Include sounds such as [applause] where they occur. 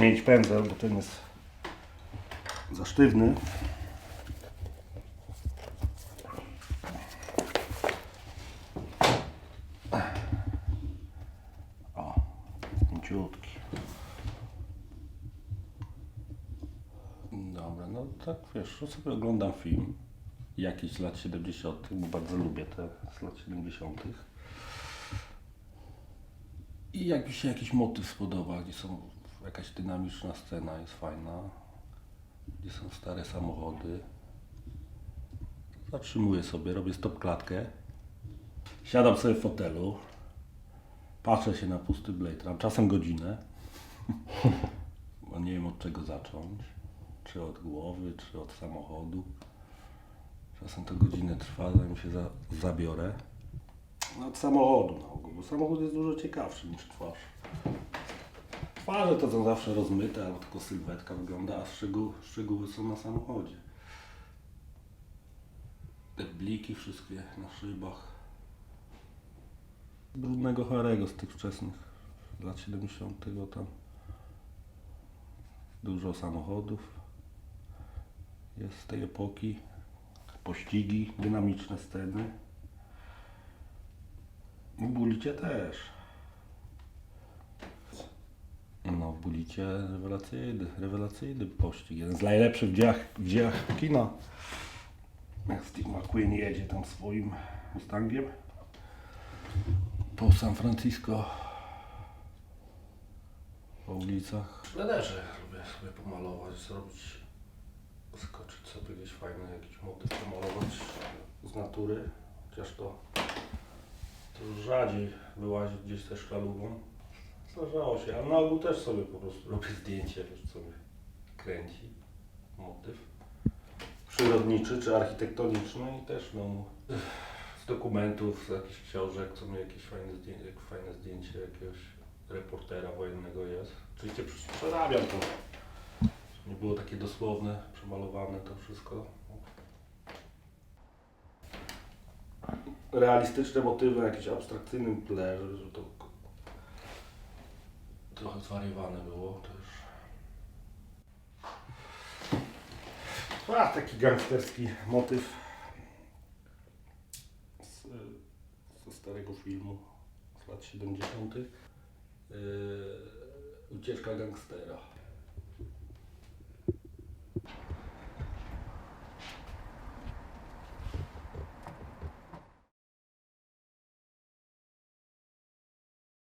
zmienić pędzel, bo ten jest za sztywny. O, mięciutki. Dobra, no tak wiesz, że sobie oglądam film jakiś z lat 70., bo bardzo lubię te z lat 70. I jak mi się jakiś motyw spodoba, gdzie są jakaś dynamiczna scena, jest fajna, gdzie są stare samochody, zatrzymuję sobie, robię stop klatkę, siadam sobie w fotelu, patrzę się na pusty Blade Run, czasem godzinę, [laughs] bo nie wiem od czego zacząć, czy od głowy, czy od samochodu. Czasem to godzinę trwa, zanim się za, zabiorę. No od samochodu na ogół, bo samochód jest dużo ciekawszy niż twarz. Twarze to są zawsze rozmyte, albo tylko sylwetka wygląda, a szczegół, szczegóły są na samochodzie. Te bliki wszystkie na szybach. Brudnego Harego z tych wczesnych lat 70. tam. Dużo samochodów. Jest z tej epoki. Pościgi, dynamiczne sceny. W Bulicie też. W Bulicie rewelacyjny, rewelacyjny pościg. Jeden z najlepszych w dziejach, w dziejach kina. Jak Steve McQueen jedzie tam swoim Mustangiem po San Francisco po ulicach. Szlederze lubię sobie pomalować, zrobić, skoczyć sobie gdzieś fajny jakiś motyw, pomalować z natury, chociaż to, to rzadziej wyłazić gdzieś ze szkalugą. Zdarzało się, ale na ogół też sobie po prostu robię zdjęcie, wiesz, co mnie kręci, motyw przyrodniczy czy architektoniczny i też no, z dokumentów, z jakichś książek, co mi jakieś fajne zdjęcie, fajne zdjęcie jakiegoś reportera wojennego jest. Oczywiście przerabiam to. żeby Nie było takie dosłowne, przemalowane to wszystko. Realistyczne motywy, jakieś abstrakcyjnym tle, że że to trochę zwariowane było też. A, taki gangsterski motyw z, ze starego filmu z lat 70. Yy, ucieczka gangstera.